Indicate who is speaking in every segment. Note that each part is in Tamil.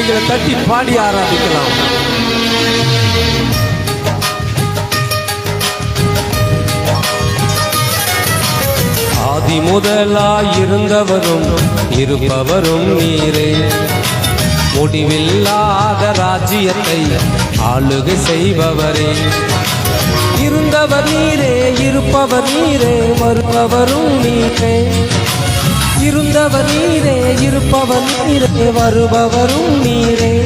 Speaker 1: கைகளை தட்டி பாடி ஆராதிக்கலாம். ஆதி முதலாயிருந்தவரும் இருப்பவரும் நீரே. முடிவில்லாத ராஜ்யத்தை ஆளுகை செய்பவரே. இருந்தவர் நீரே இருப்பவர் நீரே வருபவரும் நீரே. இருந்தவர் நீரே இருப்பவர் நீரே வருபவரும் நீரே.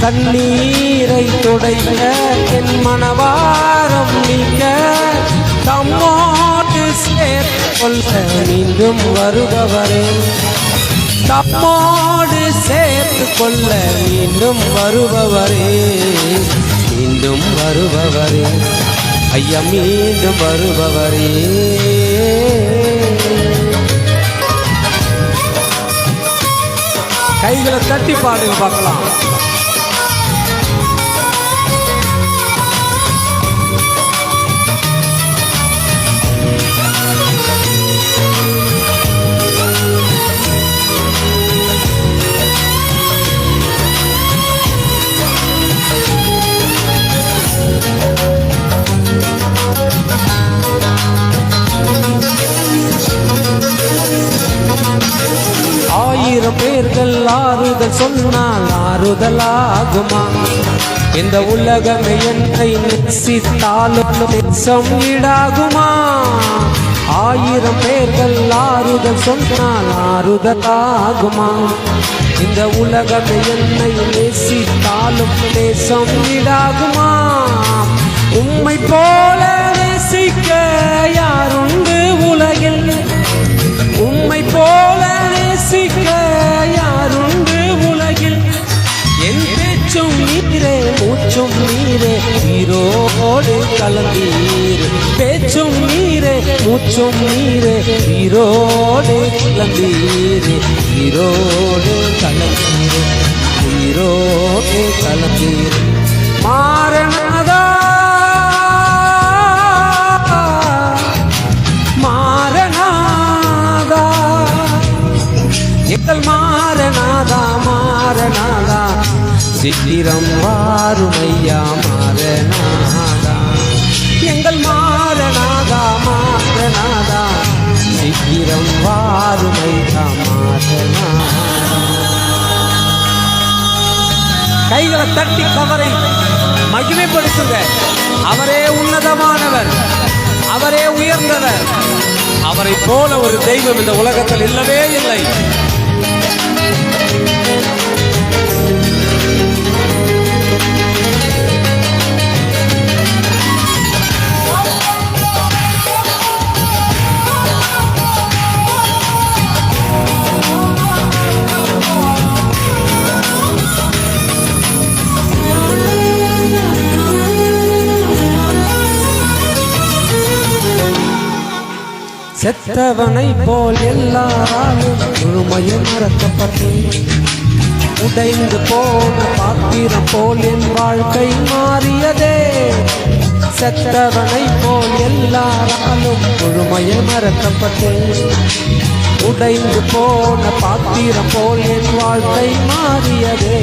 Speaker 1: தண்ணீரை துடைக்க என் மனவாரம் நீக்க தம்மோடு சேர்த்து கொள்ள மீண்டும் வருபவரே. தம்மோடு சேர்த்து கொள்ள மீண்டும் வருபவரே. மீண்டும் வருபவரே. ஐயா மீண்டும் வருபவரே. கைகளை தட்டி பாடுங்க பார்க்கலாம். பேர்கள் ஆறுதல் சொன்னால் ஆறுதல் ஆகுமா இந்த உலகமே என்னை நெசித்தாலும் நெச்சம் ஈடாகுமா? ஆயிரம் பேர்கள் ஆறுதல் சொன்னால் ஆறுதல் ஆகுமா இந்த உலகமே என்னை நேசித்தாலும் நேசம் ஈடாகுமா? உம்மை போல நீரே உயிரோடு கலந்தீர் பேச்சும் நீரே மூச்சும் நீரே உயிரோடு கலந்தீர் உயிரோடு கலந்தீர் உயிரோடு கலந்தீர் மாறனதா சித்திரம் வாருமையா மாறனாதா? எங்கள் மாறனாதா மாறனாதா? சித்திரம் வாருமையா மாறனாதா? கைகளை தட்டி கவரை மகிமைப்படுத்துங்க. அவரே உன்னதமானவர். அவரே உயர்ந்தவர். அவரை போல ஒரு தெய்வம் இந்த உலகத்தில் இல்லவே இல்லை. செத்தவனை போல் எல்லாராலும் முழுமையும் மறக்கப்பட்டேன். உடைந்து போன பாத்திரம் போல் என் வாழ்க்கை மாறியதே. செத்தவனை போல் எல்லாராலும் முழுமையும் மறக்கப்பட்டேன். உடைந்து போன பாத்திரம் போல் என் வாழ்க்கை மாறியதே.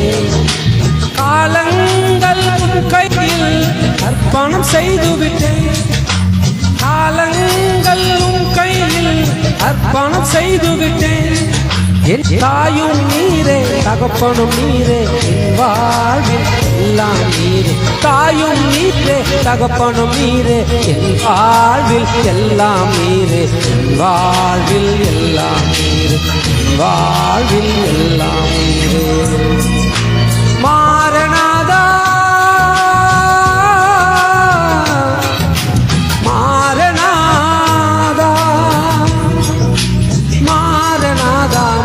Speaker 1: காலங்கள் கையில் அர்ப்பணம் செய்துவிட்டேன். காலங்கள் உன் கையில் அர்ப்பணம் செய்துவிட்டேன். தாயும் நீரே தகப்பனும் நீரே வாழ்வில் எல்லாம் நீரே. தாயும் நீரே தகப்பனும் நீரே என் வாழ்வில் எல்லாம் நீரே. என் வாழ்வில் எல்லாம் நீரே. வாழ்வில் எல்லாம் நீரே. மாறனாதா. மாறனாதா. மாறனாதா.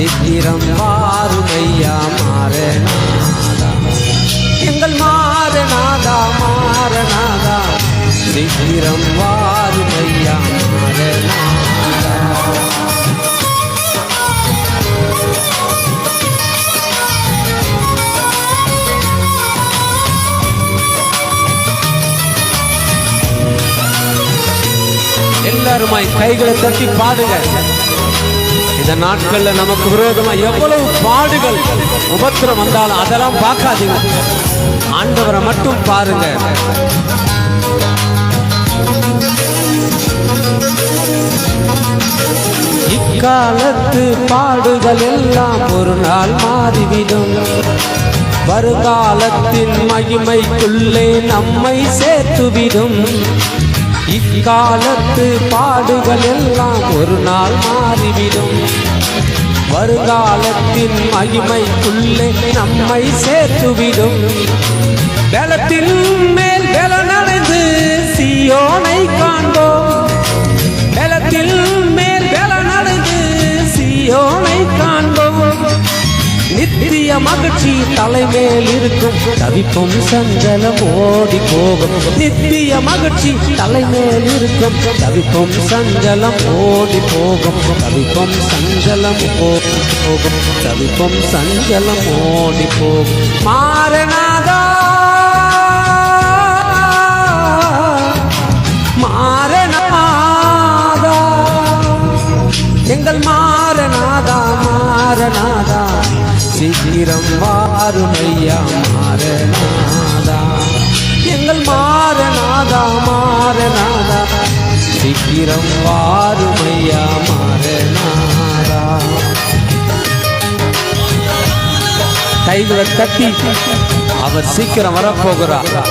Speaker 1: சித்திரம் மாறுமையா மாறநாதா எங்கள் மாறநாதா மாறநாதா சித்திரம் மாறுமையா மாறநாதா எல்லாருமாய் கைகளை தட்டி பாடுங்க. இந்த நாட்கள்ல நமக்கு விரோதமா எவ்வளவு பாடுகள் உபத்திரம் வந்தாலும் அதெல்லாம் பார்க்காதீங்க. ஆண்டவரை மட்டும் பாருங்க. இக்காலத்து பாடுகள் எல்லாம் ஒரு நாள் மாறிவிடும். வருங்காலத்தின் மகிமைக்குள்ளே நம்மை சேர்த்துவிடும். இக்காலத்து பாடுகள் எல்லாம் ஒரு நாள் மாறிவிடும். வருங்காலத்தின் மகிமைக்குள்ளே நம்மை சேர்த்துவிடும். பலத்தின் மேல் பலனடைந்து சியோனை நித்திய மகிழ்ச்சி தலைமேல் இருக்கும். தவிப்பும் சஞ்சலம் ஓடி போகும். நித்திய மகிழ்ச்சி தலைமேல் இருக்கும். தவிப்பும் சஞ்சலம் ஓடி போகும். தவிப்பும் சஞ்சலம் ஓடி போகும். தவிப்பும் சஞ்சலம் ஓடி போகும். மாறனாதா? மாறனாதா? எங்கள் மாறனாதா மாறனாதா? சீக்கிரம் வாருமையா மாறநாதா. எங்கள் மாறநாதா மாறநாதா. சீக்கிரம் வாருமையா மாறநாதா. கைகளை தட்டி அவர் சீக்கிரம் வரப்போகிறார்.